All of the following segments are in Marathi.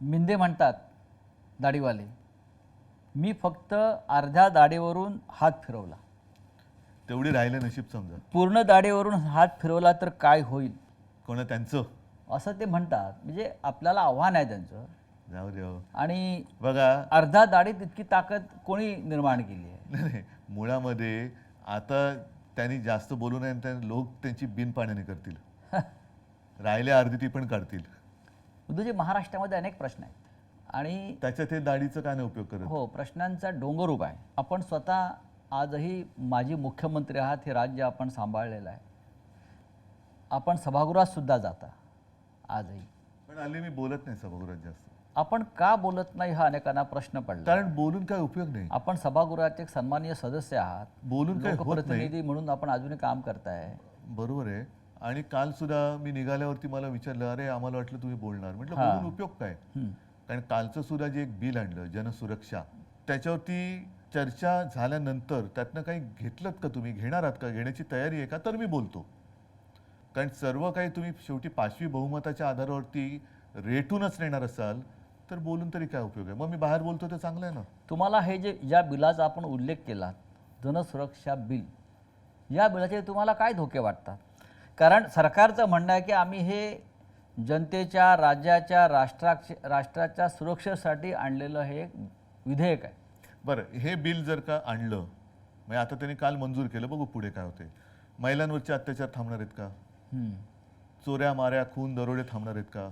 मिंदे म्हणतात दाढीवाले मी फक्त अर्ध्या दाढीवरून हात फिरवला. तेवढी राहिले नशीब समजा. पूर्ण दाढीवरून हात फिरवला तर काय होईल? कोणा त्यांचं? असं ते म्हणतात. म्हणजे आपल्याला आव्हान आहे त्यांचं. जाऊ दे हो. आणि बघा. अर्धा दाढीत इतकी ताकद कोणी निर्माण केली आहे? नाही नाही. मुळामध्ये आता त्यांनी जास्त बोलू नये आणि त्या लोक त्यांची बिन पाण्याने करतील. राहिल्या अर्धी ती पण काढतील. उद्धवजी महाराष्ट्रामध्ये अनेक प्रश्न आहेत. आणि त्याच्यात हे दाढीचं काय नाही उपयोग करत? हो प्रश्नांचा डोंगर उभा आहे. आपण स्वतः आजही माजी मुख्यमंत्री आहात हे राज्य आपण सांभाळलेलं आहे. आपण सभागृहात सुद्धा जाता आजही. पण हल्ली मी बोलत नाही सभागृहात जास्त. आपण का बोलत नाही हा अनेकांना प्रश्न पडला. कारण बोलून काय उपयोग नाही? आपण सभागृहाचे एक सन्माननीय सदस्य आहात. बोलून काय होत नाही. लोकप्रतिनिधी म्हणून आपण अजूनही काम करताय. बरोबर आहे. आणि काल सुद्धा मी निघाल्यावरती मला विचारलं अरे आम्हाला वाटलं तुम्ही बोलणार. म्हटलं बोलून उपयोग काय. कारण कालचं सुद्धा जे एक बिल आणलं जनसुरक्षा त्याच्यावरती चर्चा झाल्यानंतर त्यातनं काही घेतलं का तुम्ही? घेणार आहात का? घेण्याची तयारी आहे का? तर मी बोलतो. कारण सर्व काही तुम्ही शेवटी पाचवी बहुमताच्या आधारावरती रेटूनच नेणार असाल तर बोलून तरी काय उपयोग आहे? मग मी बाहेर बोलतो ते चांगलं आहे ना? तुम्हाला हे जे ज्या बिलाचा आपण उल्लेख केला जनसुरक्षा बिल या बिलाचे तुम्हाला काय धोके वाटतात? कारण सरकारचं म्हणणं आहे की आम्ही हे जनतेच्या राज्याच्या राष्ट्रा राष्ट्राच्या सुरक्षेसाठी आणलेलं हे विधेयक आहे. बरं हे बिल जर का आणलं म्हणजे आता त्यांनी काल मंजूर केलं बघू पुढे काय होते. महिलांवरचे अत्याचार थांबणार आहेत का. चोऱ्या माऱ्या खून दरोडे थांबणार आहेत का?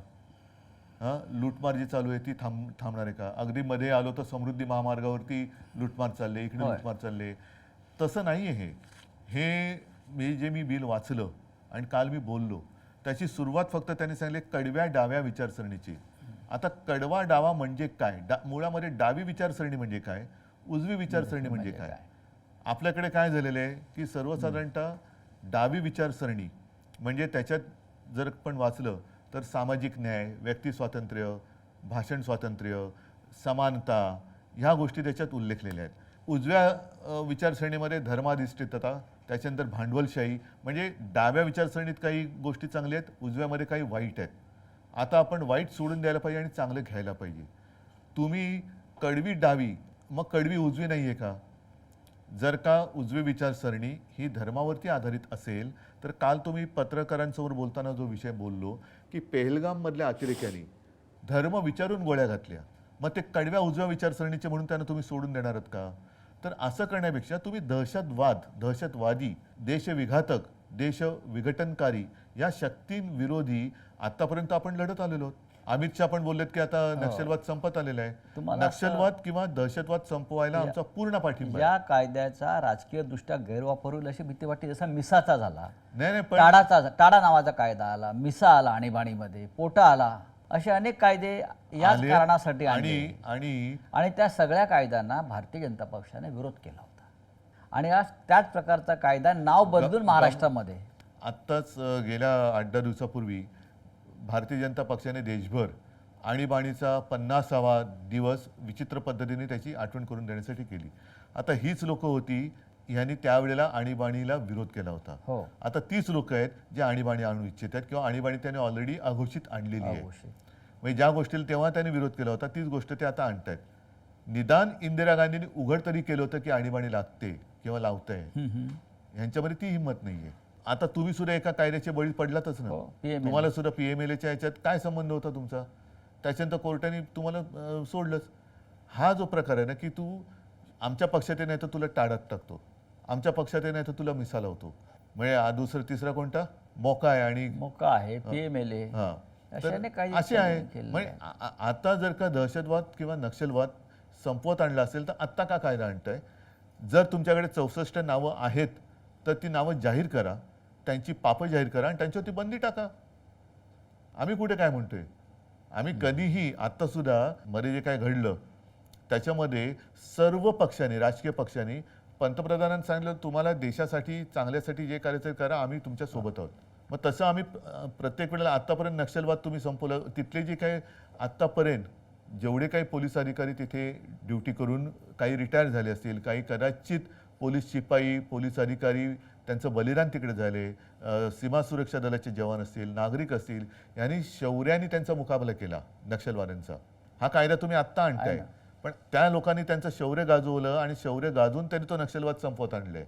हां? लूटमार जी चालू आहे ती थांब थांबणार आहे का? अगदी मध्ये आलो तर समृद्धी महामार्गावरती लूटमार चालले इकडे. लूटमार चालले. तसं नाही आहे हे. हे मी जे मी बिल वाचलं आणि काल मी बोललो. त्याची सुरुवात फक्त त्यांनी सांगितले कडव्या डाव्या विचारसरणीची. आता कडवा डावा म्हणजे काय? डा मुळामध्ये डावी विचारसरणी म्हणजे काय? उजवी विचारसरणी म्हणजे काय? आपल्याकडे काय झालेलं आहे? की सर्वसाधारणतः डावी विचारसरणी म्हणजे त्याच्यात जर पण वाचलं तर सामाजिक न्याय व्यक्ती स्वातंत्र्य भाषण स्वातंत्र्य समानता ह्या गोष्टी त्याच्यात उल्लेखलेल्या आहेत. उजव्या विचारसरणीमध्ये धर्माधिष्ठितता त्याच्यानंतर भांडवलशाही म्हणजे डाव्या विचारसरणीत काही गोष्टी चांगल्या आहेत उजव्यामध्ये काही वाईट आहेत. आता आपण वाईट सोडून द्यायला पाहिजे आणि चांगलं घ्यायला पाहिजे. तुम्ही कडवी डावी मग कडवी उजवी नाही आहे का? जर का उजवी विचारसरणी ही धर्मावरती आधारित असेल तर काल तुम्ही पत्रकारांसमोर बोलताना जो विषय बोललो की पेहलगाममधल्या अतिरेक्यांनी धर्म विचारून गोळ्या घातल्या. मग ते कडव्या उजव्या विचारसरणीचे म्हणून त्यांना तुम्ही सोडून देणार आहात का? तर असं करण्यापेक्षा तुम्ही दहशतवाद दहशतवादी देशविघातक देश विघटनकारी या शक्तींविरोधी आतापर्यंत आपण लढत आलेलो आहोत. अमित शहा पण बोललेत की आता नक्षलवाद संपत आलेला आहे. नक्षलवाद किंवा दहशतवाद संपवायला आमचा पूर्ण पाठिंबा. या कायद्याचा राजकीय दृष्ट्या गैरवापर होईल अशी भीती वाटते. जसा मिसाचा झाला नाही टाडाचा टाडा नावाचा कायदा आला मिसा आला आणीबाणीमध्ये पोटा आला. असे अनेक कायदे याच आले कारणासाठी आणि आणले. आणि आणि त्या सगळ्या कायद्यांना भारतीय जनता पक्षाने विरोध केला होता. आणि आज त्याच प्रकारचा कायदा नाव बदलून महाराष्ट्रामध्ये. आत्ताच अ, गेल्या आठ दहा दिवसापूर्वी भारतीय जनता पक्षाने देशभर आणीबाणीचा पन्नासावा दिवस विचित्र पद्धतीने त्याची आठवण करून देण्यासाठी केली. आता हीच लोक होती ह्यांनी त्यावेळेला आणीबाणीला विरोध केला होता. हो. आता तीच लोक आहेत जे आणीबाणी आणू इच्छित आहेत किंवा आणीबाणी त्याने ऑलरेडी अघोषित आणलेली आहे. म्हणजे ज्या गोष्टीला तेव्हा त्यांनी विरोध केला होता तीच गोष्ट ते आता आणतायत. निदान इंदिरा गांधींनी उघड तरी केलं होतं की आणीबाणी लागते किंवा हम्म. ह्यांच्यामध्ये ती हिंमत नाहीये. आता तुम्ही सुद्धा एका कायद्याच्या बळी पडलातच ना. हो. तुम्हाला सुद्धा पीएमएलएच्या याच्यात काय संबंध होता तुमचा? त्याच्यानंतर कोर्टाने तुम्हाला सोडलंच. हा जो प्रकार आहे ना की तू आमच्या पक्षात नाही तर तुला टाळत टाकतो. आमच्या पक्षात नाही तर तुला मिसा लावतो म्हणजे हा दुसरा तिसरा कोणता? मोका आहे आणि मोका आहे पीएमएलए हा. असे तर अनेक कायदे असे आहे. केलेले. म्हणजे आ- आ- आता जर का दहशतवाद किंवा नक्षलवाद संपवत आणला असेल तर आत्ता का कायदा आणताय? जर तुमच्याकडे चौसष्ट नावं आहेत तर ती नावं जाहीर करा. त्यांची पापं जाहीर करा आणि त्यांच्यावरती बंदी टाका. आम्ही कुठे काय म्हणतोय? आम्ही कधीही आत्तासुद्धा मध्ये जे काय घडलं त्याच्यामध्ये सर्व पक्षांनी राजकीय पक्षांनी पंतप्रधानांनी सांगितलं तुम्हाला देशासाठी चांगल्यासाठी जे करायचं करा आम्ही तुमच्यासोबत आहोत. मग तसं आम्ही प्रत्येक वेळेला आत्तापर्यंत नक्षलवाद तुम्ही संपवलं तिथले जे काही आत्तापर्यंत जेवढे काही पोलीस अधिकारी तिथे ड्युटी करून काही रिटायर झाले असतील काही कदाचित पोलीस शिपाई पोलीस अधिकारी त्यांचं बलिदान तिकडे झाले सीमा सुरक्षा दलाचे जवान असतील नागरिक असतील यांनी शौर्याने त्यांचा मुकाबला केला नक्षलवाद्यांचा. हा कायदा तुम्ही आत्ता आहे आणताय पण त्या लोकांनी त्यांचं शौर्य गाजवलं आणि शौर्य गाजून त्यांनी तो नक्षलवाद संपवत आणले